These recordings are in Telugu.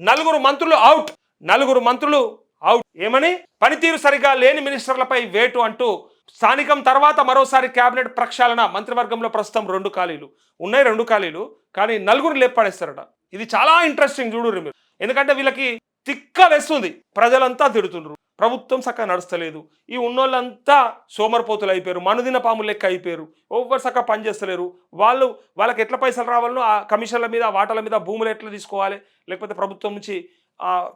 నలుగురు మంత్రులు అవుట్. నలుగురు మంత్రులు అవుట్. ఏమని? పనితీరు సరిగా లేని మినిస్టర్లపై వేటు అంటూ స్థానికం తర్వాత మరోసారి కేబినెట్ ప్రక్షాళన మంత్రివర్గంలో ప్రస్తుతం రెండు ఖాళీలు. ఉన్నాయి రెండు ఖాళీలు కానీ నలుగురు లేపాడేస్తారట. ఇది చాలా ఇంట్రెస్టింగ్ చూడు మీరు. ఎందుకంటే వీళ్ళకి తిక్క వేస్తుంది. ప్రజలంతా తిడుతుండ్రు. ప్రభుత్వం చక్కగా నడుస్తలేదు. ఈ ఉన్నోళ్ళంతా సోమరిపోతులు అయిపోయారు. మనుదిన పాములు లెక్క అయిపోయారు. ఎవరు చక్కగా పనిచేస్తలేరు వాళ్ళు వాళ్ళకి ఎట్లా పైసలు రావాలనో ఆ కమిషన్ల మీద వాటల మీద భూములు ఎట్లా తీసుకోవాలి? లేకపోతే ప్రభుత్వం నుంచి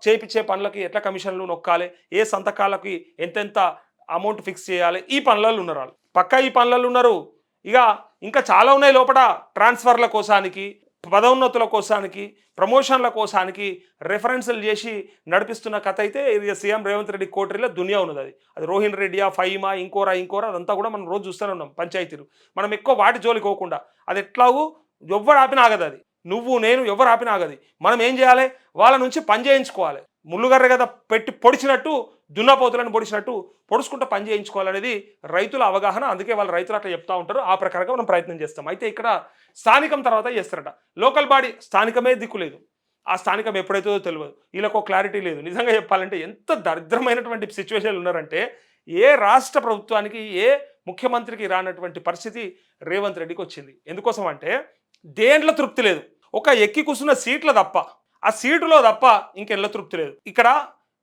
చేయించే పనులకి ఎట్లా కమిషన్లు నొక్కాలి? ఏ సంతకాలకి ఎంతెంత అమౌంట్ ఫిక్స్ చేయాలి? ఈ పనులలో ఉన్నారు వాళ్ళు. పక్కా ఈ పనులలో ఉన్నారు. ఇక ఇంకా చాలా ఉన్నాయి లోపల ట్రాన్స్ఫర్ల కోసానికి. పదోన్నతుల కోసానికి ప్రమోషన్ల కోసానికి రెఫరెన్స్లు చేసి నడిపిస్తున్న కథ అయితే ఇది సీఎం రేవంత్ రెడ్డి కోటరీలో దునియా ఉన్నది అది. అది రోహిన్ రెడ్డియా ఫైమా ఇంకోరా ఇంకోరా అదంతా కూడా మనం రోజు చూస్తూనే ఉన్నాం పంచాయతీలు. మనం ఎక్కువ వాటి జోలికి పోకుండా అది ఎట్లాగూ ఎవ్వరు ఆపిన ఆగదు అది. నువ్వు నేను ఎవరు ఆపిన ఆగది. మనం ఏం చేయాలి? వాళ్ళ నుంచి పని చేయించుకోవాలి. ముళ్ళుగర్ర కదా పెట్టి పొడిచినట్టు దున్నపోతులను పొడిచినట్టు పొడుచుకుంటూ పని చేయించుకోవాలనేది రైతుల అవగాహన. అందుకే వాళ్ళు రైతులు అట్లా చెప్తా ఉంటారు. ఆ ప్రకారంగా మనం ప్రయత్నం చేస్తాం. అయితే ఇక్కడ స్థానికం తర్వాత చేస్తారట. లోకల్ బాడీ స్థానికమే దిక్కు లేదు. ఆ స్థానికం ఎప్పుడైతుందో తెలియదు. వీళ్ళకు క్లారిటీ లేదు. నిజంగా చెప్పాలంటే ఎంత దరిద్రమైనటువంటి సిచ్యువేషన్లు ఉన్నారంటే ఏ రాష్ట్ర ప్రభుత్వానికి ఏ ముఖ్యమంత్రికి రానటువంటి పరిస్థితి రేవంత్ రెడ్డికి వచ్చింది. ఎందుకోసం అంటే దేంట్లో తృప్తి లేదు. ఒక ఎక్కి కూర్చున్న సీట్ల తప్ప. ఆ సీటులో తప్ప ఇంకెళ్ళ తృప్తి లేదు. ఇక్కడ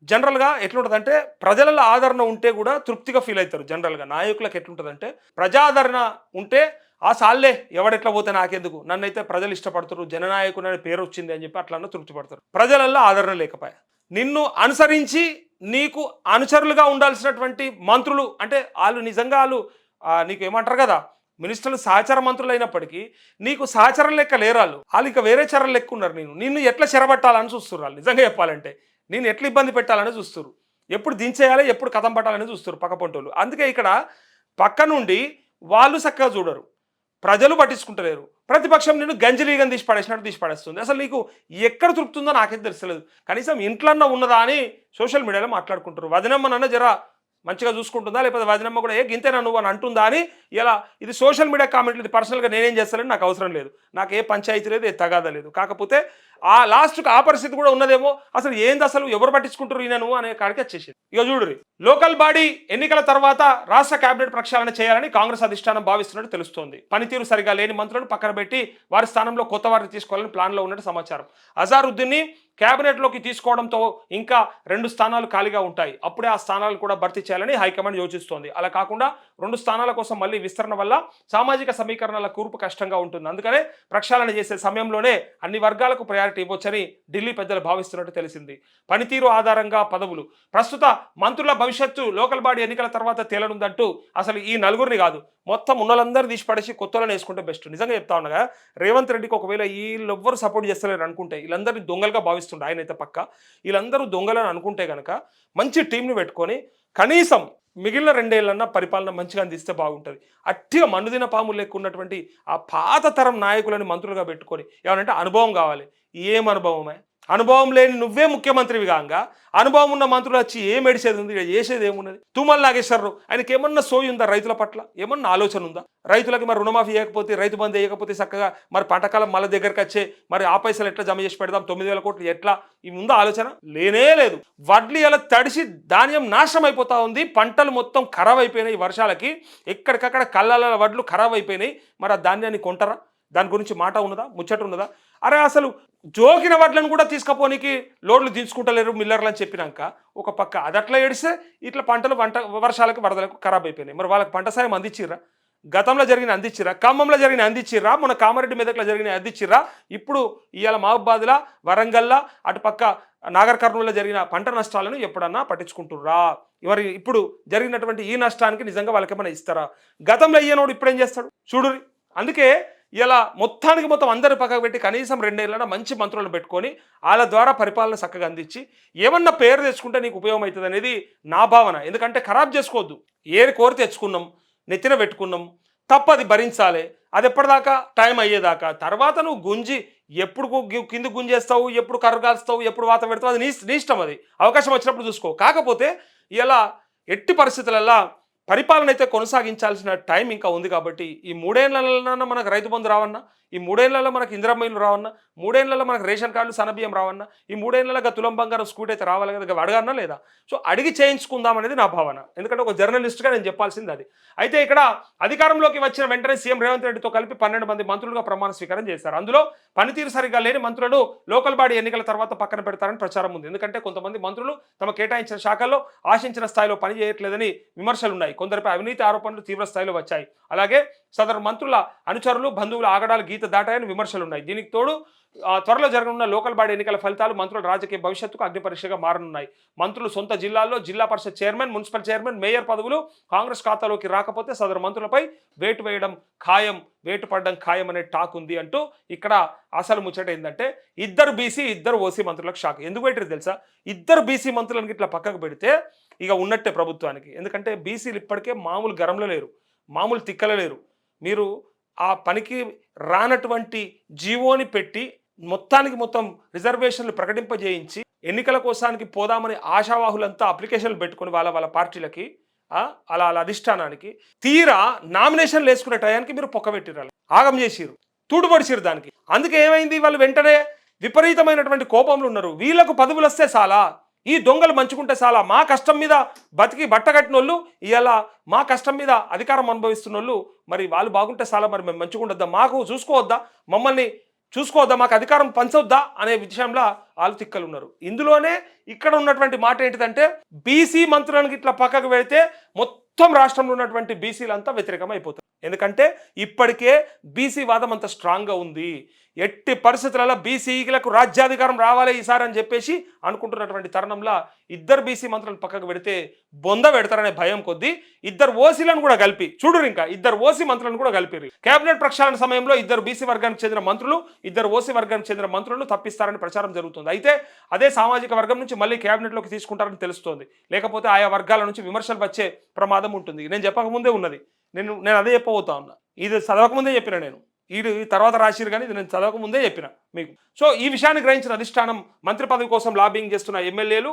జనరల్గా ఎట్లుంటుందంటే ప్రజల ఆదరణ ఉంటే కూడా తృప్తిగా ఫీల్ అవుతారు జనరల్గా. నాయకులకు ఎట్లుంటుందంటే ప్రజాదరణ ఉంటే ఆ సాల్లే ఎవడెట్లా పోతే నాకెందుకు? నన్నైతే ప్రజలు ఇష్టపడతారు జననాయకుడు అనే పేరు వచ్చింది అని చెప్పి అట్లన్నా తృప్తి పడతారు ప్రజలల్లో ఆదరణ లేకపోయా? నిన్ను అనుసరించి నీకు అనుచరులుగా ఉండాల్సినటువంటి మంత్రులు అంటే వాళ్ళు నిజంగా వాళ్ళు నీకు ఏమంటారు కదా? మినిస్టర్లు సహచర మంత్రులు అయినప్పటికీ నీకు సహచరం లెక్క లేరాళ్ళు. వాళ్ళు ఇక వేరే చర్యలు లెక్క ఉన్నారు నేను నిన్ను ఎట్లా చెరబట్టాలని చూస్తున్నారు వాళ్ళు? నిజంగా చెప్పాలంటే. నేను ఎట్లా ఇబ్బంది పెట్టాలని చూస్తున్నారు ఎప్పుడు దించేయాలి ఎప్పుడు కథం పట్టాలని చూస్తారు పక్క అందుకే ఇక్కడ పక్క నుండి వాళ్ళు చక్కగా చూడరు. ప్రజలు పట్టించుకుంటలేరు. ప్రతిపక్షం నేను గంజలీగం తీసి పడేసినట్టు తీసి పడేస్తుంది. అసలు నీకు ఎక్కడ తృప్తుందో నాకైతే తెలుసలేదు కనీసం ఇంట్లో ఉన్నదా అని సోషల్ మీడియాలో మాట్లాడుకుంటారు వదినమ్మనన్న జరా మంచిగా చూసుకుంటుందా? లేకపోతే వదినమ్మ కూడా ఏ గింతేనా నువ్వు? అని అంటుందా అని ఇలా ఇది సోషల్ మీడియా కామెంట్లు ఇది పర్సనల్గా నేనేం చేస్తానని నాకు అవసరం లేదు. నాకు ఏ పంచాయతీ లేదు ఏ తగాదా లేదు. కాకపోతే ఆ లాస్ట్కి ఆ పరిస్థితి కూడా ఉన్నదేమో. అసలు ఏంది అసలు? ఎవరు పట్టించుకుంటారు ఈయన నువ్వు అనే కాడికి వచ్చేసింది. ఇక చూడురి లోకల్ బాడీ ఎన్నికల తర్వాత రాష్ట్ర కేబినెట్ ప్రక్షాళన చేయాలని కాంగ్రెస్ అధిష్టానం భావిస్తున్నట్టు తెలుస్తోంది. పనితీరు సరిగా లేని మంత్రులను పక్కన పెట్టి వారి స్థానంలో కొత్త వారిని తీసుకోవాలని ప్లాన్లో ఉన్నట్టు సమాచారం. అజారుద్దీన్ని క్యాబినెట్లోకి తీసుకోవడంతో ఇంకా రెండు స్థానాలు ఖాళీగా ఉంటాయి. అప్పుడే ఆ స్థానాలు కూడా భర్తీ చేయాలని హైకమాండ్ యోచిస్తోంది. అలా కాకుండా రెండు స్థానాల కోసం మళ్ళీ విస్తరణ వల్ల సామాజిక సమీకరణాల కూర్పు కష్టంగా ఉంటుంది. అందుకనే ప్రక్షాళన చేసే సమయంలోనే అన్ని వర్గాలకు ప్రయారిటీ ఇవ్వచ్చని ఢిల్లీ పెద్దలు భావిస్తున్నట్టు తెలిసింది. పనితీరు ఆధారంగా పదవులు. ప్రస్తుత మంత్రుల భవిష్యత్తు లోకల్ బాడీ ఎన్నికల తర్వాత తేలనుందంటూ అసలు ఈ నలుగురిని కాదు మొత్తం ఉన్నలందరూ తీసి పడేసి కొత్తలను వేసుకుంటే బెస్ట్. నిజంగా చెప్తా ఉండగా రేవంత్ రెడ్డికి ఒకవేళ వీళ్ళెవ్వరు సపోర్ట్ చేస్తలేరు అనుకుంటే వీళ్ళందరినీ దొంగలుగా భావిస్తారు భావిస్తుండే ఆయన అయితే పక్క. వీళ్ళందరూ దొంగలని అనుకుంటే కనుక మంచి టీంని పెట్టుకొని కనీసం మిగిలిన రెండేళ్ళన్నా పరిపాలన మంచిగా అందిస్తే బాగుంటుంది. అట్టిగా మనుదిన పాములు లెక్క ఉన్నటువంటి ఆ పాత తరం నాయకులని మంత్రులుగా పెట్టుకొని ఏమనంటే అనుభవం కావాలి. ఏం అనుభవమే? అనుభవం లేని నువ్వే ముఖ్యమంత్రివి కాగా. అనుభవం ఉన్న మంత్రులు వచ్చి ఏం ఎడిసేది ఉంది? చేసేది ఏమున్నది? తుమ్మల నాగేశ్వరరావు ఆయనకి ఏమన్నా సోయి ఉందా రైతుల పట్ల? ఏమన్నా ఆలోచన ఉందా? రైతులకి మరి రుణమాఫీ చేయకపోతే రైతు బంధు వేయకపోతే చక్కగా మరి పంటకాలం మళ్ళీ దగ్గరికి వచ్చే మరి ఆ పైసలు ఎట్లా జమ చేసి పెడదాం? తొమ్మిది వేల కోట్లు ఎట్లా? ఇవి ఉందా ఆలోచన లేనే లేదు. వడ్లు ఇలా తడిసి ధాన్యం నాశనం అయిపోతా ఉంది. పంటలు మొత్తం ఖరాబ్ అయిపోయినాయి వర్షాలకి. ఎక్కడికక్కడ కళ్ళల వడ్లు ఖరాబ్ అయిపోయినాయి. మరి ఆ ధాన్యాన్ని కొంటారా? దాని గురించి మాట ఉన్నదా? ముచ్చట ఉన్నదా? అరే అసలు జోకిన వడ్లను కూడా తీసుకపోనికి లోడ్లు దించుకుంటలేరు మిల్లర్లు అని చెప్పినాక ఒక పక్క అది అట్లా ఏడిస్తే ఇట్లా పంటలు పంట వర్షాలకు వరదలకు ఖరాబ్ అయిపోయినాయి. మరి వాళ్ళకి పంట సాయం అందించిర్రా? గతంలో జరిగిన అందించిర్రా? ఖమ్మంలో జరిగిన అందించిర్రా? మన కామారెడ్డి మెదక్లో జరిగిన అందించిర్రా? ఇప్పుడు ఇవాళ మహబాద్లా వరంగల్లా అటు పక్క నాగర్ కర్నూలులో జరిగిన పంట నష్టాలను ఎప్పుడన్నా పట్టించుకుంటుర్రా? మరి ఇప్పుడు జరిగినటువంటి ఈ నష్టానికి నిజంగా వాళ్ళకి ఏమైనా ఇస్తారా? గతంలో అయ్యేనోడు ఇప్పుడు ఏం చేస్తాడు? చూడురి అందుకే ఇలా మొత్తానికి మొత్తం అందరి పక్కకు పెట్టి కనీసం రెండేళ్ళన మంచి మంత్రులను పెట్టుకొని వాళ్ళ ద్వారా పరిపాలన చక్కగా అందించి ఏమన్నా పేరు తెచ్చుకుంటే నీకు ఉపయోగం అవుతుంది అనేది నా భావన. ఎందుకంటే ఖరాబ్ చేసుకోవద్దు. ఏరి కోరి తెచ్చుకున్నాం నెత్తిన పెట్టుకున్నాం తప్పది భరించాలి. అది ఎప్పటిదాకా? టైం అయ్యేదాకా. తర్వాత నువ్వు గుంజి ఎప్పుడు కింద గుంజేస్తావు ఎప్పుడు కర్ర కాల్స్తావు ఎప్పుడు వాత పెడతావు అది నీ నీ ఇష్టం అది. అవకాశం వచ్చినప్పుడు చూసుకో. కాకపోతే ఇలా ఎట్టి పరిస్థితులల్లో పరిపాలన అయితే కొనసాగించాల్సిన టైం ఇంకా ఉంది కాబట్టి ఈ మూడేళ్ళలో మనకు రైతు బంధు రావన్నా ఈ మూడేళ్ళలో మనకు ఇందిరమ్మలు రావన్నా మూడేళ్ళలో మనకు రేషన్ కార్డులు సనబియ్యం రావన్నా ఈ మూడేళ్ళలో తులం బంగారం స్కూటీ అయితే రావాలి కదా అడగన్నా లేదా? సో అడిగి చేయించుకుందాం అనేది నా భావన. ఎందుకంటే ఒక జర్నలిస్ట్గా నేను చెప్పాల్సింది అది. అయితే ఇక్కడ అధికారంలోకి వచ్చిన వెంటనే సీఎం రేవంత్ రెడ్డితో కలిపి పన్నెండు మంది మంత్రులుగా ప్రమాణ స్వీకారం చేశారు. అందులో పనితీరు సరిగా లేని మంత్రులను లోకల్ బాడీ ఎన్నికల తర్వాత పక్కన పెడతారని ప్రచారం ఉంది. ఎందుకంటే కొంతమంది మంత్రులు తమ కేటాయించిన శాఖల్లో ఆశించిన స్థాయిలో పని చేయట్లేదని విమర్శలు ఉన్నాయి కొందరిపై అవినీతి ఆరోపణలు తీవ్ర స్థాయిలో వచ్చాయి. అలాగే సదరు మంత్రుల అనుచరులు బంధువుల ఆగడాలు గీత దాటాయని విమర్శలు ఉన్నాయి దీనికి తోడు త్వరలో జరగనున్న లోకల్ బాడీ ఎన్నికల ఫలితాలు మంత్రుల రాజకీయ భవిష్యత్తుకు అగ్నిపరీక్షగా మారనున్నాయి. మంత్రులు సొంత జిల్లాల్లో zilla parishad chairman municipal chairman mayor పదవులు కాంగ్రెస్ ఖాతాలోకి రాకపోతే సదరు మంత్రులపై వేటు వేయడం ఖాయం వేటు పడడం ఖాయం అనే టాక్ ఉంది అంటూ ఇక్కడ అసలు ముచ్చట ఏంటంటే ఇద్దరు బీసీ ఇద్దరు ఓసీ మంత్రులకు షాక్. ఎందుకు పెట్టారు తెలుసా? ఇద్దరు బీసీ మంత్రులను ఇట్లా పక్కకు పెడితే ఇక ఉన్నట్టే ప్రభుత్వానికి. ఎందుకంటే బీసీలు ఇప్పటికే మామూలు గరంలో లేరు మామూలు తిక్కల లేరు. మీరు ఆ పనికి రానటువంటి జీవోని పెట్టి మొత్తానికి మొత్తం రిజర్వేషన్లు ప్రకటింపజేయించి ఎన్నికల కోసానికి పోదామని ఆశావాహులంతా అప్లికేషన్లు పెట్టుకొని వాళ్ళ వాళ్ళ పార్టీలకి అలా అలా అధిష్టానానికి తీరా నామినేషన్లు వేసుకునే టయానికి మీరు పొక్కబెట్టిరాలి ఆగం చేసిరు తూడుపడిచిరు దానికి. అందుకే ఏమైంది? వాళ్ళు వెంటనే విపరీతమైనటువంటి కోపంలో ఉన్నారు. వీళ్ళకు పదవులు వస్తే చాలా ఈ దొంగలు మంచుకుంటే చాలా మా కష్టం మీద బతికి బట్ట కట్టిన వాళ్ళు ఇవాళ మా కష్టం మీద అధికారం అనుభవిస్తున్న వాళ్ళు మరి వాళ్ళు బాగుంటే చాలా మరి మేము మంచిగుండొద్దా మాకు చూసుకోవద్దా? మమ్మల్ని చూసుకోవద్దా? మాకు అధికారం పంచవద్దా అనే విషయంలో వాళ్ళు తిక్కలు ఉన్నారు ఇందులోనే ఇక్కడ ఉన్నటువంటి మాట ఏంటిదంటే బీసీ మంత్రులను ఇట్లా పక్కకు వెళితే మొత్తం రాష్ట్రంలో ఉన్నటువంటి బీసీలంతా వ్యతిరేకం అయిపోతారు ఎందుకంటే ఇప్పటికే బీసీ వాదం అంత స్ట్రాంగ్గా ఉంది. ఎట్టి పరిస్థితులలో బీసీలకు రాజ్యాధికారం రావాలి ఈసారి అని చెప్పేసి అనుకుంటున్నటువంటి తరుణంలో ఇద్దరు బీసీ మంత్రులను పక్కకు పెడితే బొంద పెడతారనే భయం కొద్దీ ఇద్దరు ఓసీలను కూడా కలిపి చూడురు ఇంకా ఇద్దరు ఓసీ మంత్రులను కూడా కలిపిరు కేబినెట్ ప్రక్షాళన సమయంలో ఇద్దరు బీసీ వర్గానికి చెందిన మంత్రులు ఇద్దరు ఓసీ వర్గానికి చెందిన మంత్రులను తప్పిస్తారని ప్రచారం జరుగుతుంది. అయితే అదే సామాజిక వర్గం నుంచి మళ్ళీ కేబినెట్లోకి తీసుకుంటారని తెలుస్తోంది. లేకపోతే ఆయా వర్గాల నుంచి విమర్శలు వచ్చే ప్రమాదం ఉంటుంది. నేను చెప్పకముందే ఉన్నది. నేను నేను అదే చెప్పబోతా ఉన్నా. ఇది చదవకముందే చెప్పిన నేను. ఇది తర్వాత రాసిరు కానీ ఇది నేను చదవకముందే చెప్పిన మీకు. సో ఈ విషయాన్ని గ్రహించిన అధిష్టానం మంత్రి పదవి కోసం లాబింగ్ చేస్తున్న ఎమ్మెల్యేలు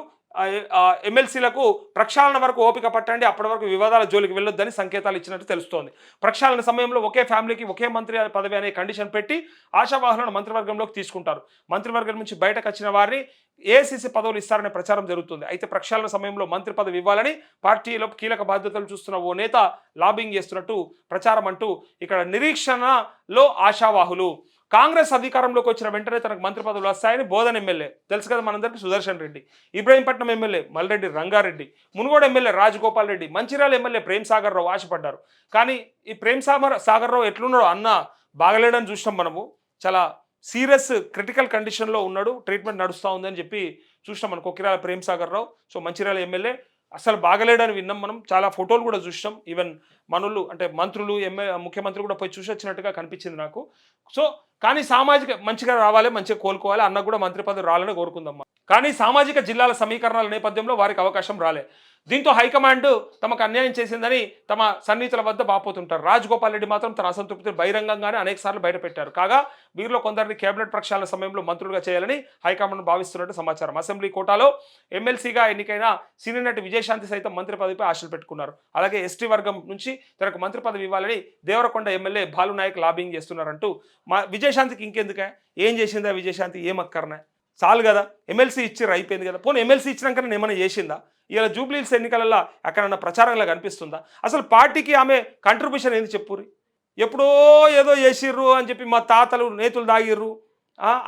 ఎమ్మెల్సీలకు ప్రక్షాళన వరకు ఓపిక పట్టండి అప్పటి వరకు వివాదాల జోలికి వెళ్ళొద్దని సంకేతాలు ఇచ్చినట్టు తెలుస్తోంది. ప్రక్షాళన సమయంలో ఒకే ఫ్యామిలీకి ఒకే మంత్రి పదవి అనే కండిషన్ పెట్టి ఆశావాహులను మంత్రివర్గంలోకి తీసుకుంటారు. మంత్రివర్గం నుంచి బయటకు వచ్చిన వారిని ఏసీసీ పదవులు ఇస్తారనే ప్రచారం జరుగుతుంది. అయితే ప్రక్షాళన సమయంలో మంత్రి పదవి ఇవ్వాలని పార్టీలో కీలక బాధ్యతలు చూస్తున్న ఓ నేత లాబింగ్ చేస్తున్నట్టు ప్రచారం అంటూ ఇక్కడ నిరీక్షణలో ఆశావాహులు కాంగ్రెస్ అధికారంలోకి వచ్చిన వెంటనే తనకు మంత్రి పదవులు వస్తాయని బోధన ఎమ్మెల్యే. తెలుసు కదా మనందరికీ Sudarshan Reddy. Ibrahimpatnam MLA Malreddy Rangareddy. Munugode MLA Rajagopal Reddy. Mancherial MLA Prem Sagar Rao ఆశపడ్డారు. కానీ ఈ ప్రేమ్ సాగర్ సాగర్ రావు ఎట్లున్నాడో అన్న బాగలేడని చూసినాం మనము. చాలా సీరియస్ క్రిటికల్ కండిషన్లో ఉన్నాడు. ట్రీట్మెంట్ నడుస్తూ ఉందని చెప్పి చూసినాం మన. కొక్కిరాల ప్రేమ్ సాగర్ రావు. సో మంచిర్యాల ఎమ్మెల్యే అసలు బాగలేడని విన్నాం మనం. చాలా ఫోటోలు కూడా చూసినాం. ఈవెన్ మనులు అంటే మంత్రులు ఎంఏ ముఖ్యమంత్రి కూడా పోయి చూసి వచ్చినట్టుగా కనిపించింది నాకు. సో కానీ సామాజిక మంచిగా రావాలి మంచిగా కోలుకోవాలి అన్న కూడా మంత్రి పదవి రావాలని కోరుకుందాం కానీ సామాజిక జిల్లాల సమీకరణాల నేపథ్యంలో వారికి అవకాశం రాలే. దీంతో హైకమాండ్ తమకు అన్యాయం చేసిందని తమ సన్నిహితుల వద్ద బాపోతుంటారు. రాజగోపాల్ రెడ్డి మాత్రం తన అసంతృప్తిని బహిరంగంగానే అనేకసార్లు బయటపెట్టారు. కాగా వీరిలో కొందరిని కేబినెట్ ప్రక్షాళన సమయంలో మంత్రులుగా చేయాలని హైకమాండ్ భావిస్తున్నట్టు సమాచారం. అసెంబ్లీ కోటాలో ఎమ్మెల్సీగా ఎన్నికైన సీనియర్ నటి విజయశాంతి సైతం మంత్రి పదవిపై ఆశలు పెట్టుకున్నారు. అలాగే ఎస్టీ వర్గం నుంచి తనకు మంత్రి పదవి ఇవ్వాలని దేవరకొండ ఎమ్మెల్యే బాలు నాయక్ లాబింగ్ చేస్తున్నారంటూ మా విజయశాంతికి ఇంకెందుకే? ఏం చేసిందా విజయశాంతి? ఏం అక్కర్నే? చాలు కదా. ఎమ్మెల్సీ ఇచ్చిర్రు అయిపోయింది కదా. పోనీ ఎమ్మెల్సీ ఇచ్చినాక నేను ఏమైనా చేసిందా? ఇలా జూబ్లీల్స్ ఎన్నికలలో అక్కడన్నా ప్రచారంలో కనిపిస్తుందా అసలు పార్టీకి ఆమె కంట్రిబ్యూషన్ ఏంది చెప్పుర్రి ఎప్పుడో ఏదో చేసిర్రు అని చెప్పి మా తాతలు నేతులు దాగిర్రు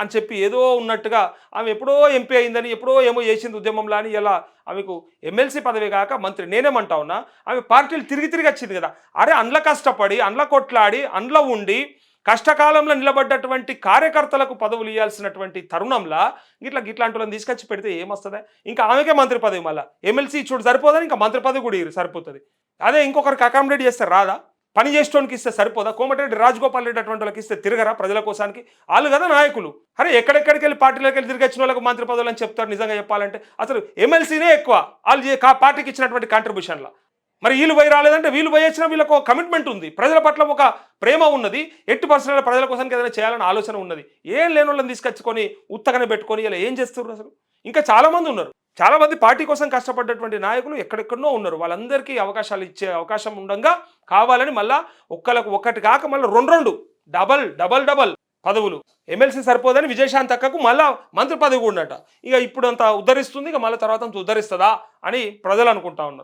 అని చెప్పి ఏదో ఉన్నట్టుగా ఆమె ఎప్పుడో ఎంపీ అయిందని ఎప్పుడో ఏమో చేసింది ఉద్యమంలో అని ఇలా ఆమెకు ఎమ్మెల్సీ పదవి కాక మంత్రి నేనేమంటా ఉన్నా ఆమె పార్టీలు తిరిగి తిరిగి వచ్చింది కదా. అరే అండ్ల కష్టపడి అండ్ల కొట్లాడి అండ్ల ఉండి కష్టకాలంలో నిలబడ్డటువంటి కార్యకర్తలకు పదవులు ఇవ్వాల్సినటువంటి తరుణంలో ఇట్లా ఇట్లాంటి తీసుకొచ్చి పెడితే ఏమొస్తుంది? ఇంకా ఆమెకే మంత్రి పదవి మళ్ళీ. ఎమ్మెల్సీ చూడు సరిపోదని ఇంకా మంత్రి పదవి కూడా సరిపోతుంది. అదే ఇంకొకరికి అకామిడేట్ చేస్తే రాదా? పని చేసేటోనికి ఇస్తే సరిపోదా? కోమటిరెడ్డి రాజగోపాల్ రెడ్డి అటువంటి వాళ్ళకి ఇస్తే తిరగరా ప్రజల కోసానికి వాళ్ళు కదా నాయకులు. అరే ఎక్కడెక్కడికి వెళ్ళి పార్టీలోకి వెళ్ళి తిరిగి వచ్చిన వాళ్ళకి మంత్రి పదవులు అని చెప్తారు నిజంగా చెప్పాలంటే? అసలు ఎమ్మెల్సీనే ఎక్కువ. వాళ్ళు పార్టీకి ఇచ్చినటువంటి కాంట్రిబ్యూషన్లో మరి వీళ్ళు పోయి రాలేదంటే వీళ్ళు పోయి వచ్చినా వీళ్ళకు కమిట్మెంట్ ఉంది. ప్రజల పట్ల ఒక ప్రేమ ఉన్నది. ఎట్టి పరిస్థితుల్లో ప్రజల కోసం ఏదైనా చేయాలని ఆలోచన ఉన్నది. ఏం లేని వాళ్ళని తీసుకొచ్చుకొని ఉత్తగనే పెట్టుకొని ఇలా ఏం చేస్తున్నారు అసలు? ఇంకా చాలామంది ఉన్నారు. చాలామంది పార్టీ కోసం కష్టపడ్డటువంటి నాయకులు ఎక్కడెక్కడనో ఉన్నారు. వాళ్ళందరికీ అవకాశాలు ఇచ్చే అవకాశం ఉండగా కావాలని మళ్ళా ఒక్కలకు ఒక్కటి కాక మళ్ళీ రెండు రెండు డబల్ డబల్ డబల్ పదవులు. ఎమ్మెల్సీ సరిపోదని విజయశాంత్ అక్కకు మళ్ళా మంత్రి పదవి కూడా ఇక ఇప్పుడు అంత ఉద్ధరిస్తుంది. ఇక మళ్ళీ తర్వాత అంత ఉద్ధరిస్తుందా అని ప్రజలు అనుకుంటా ఉన్నారు.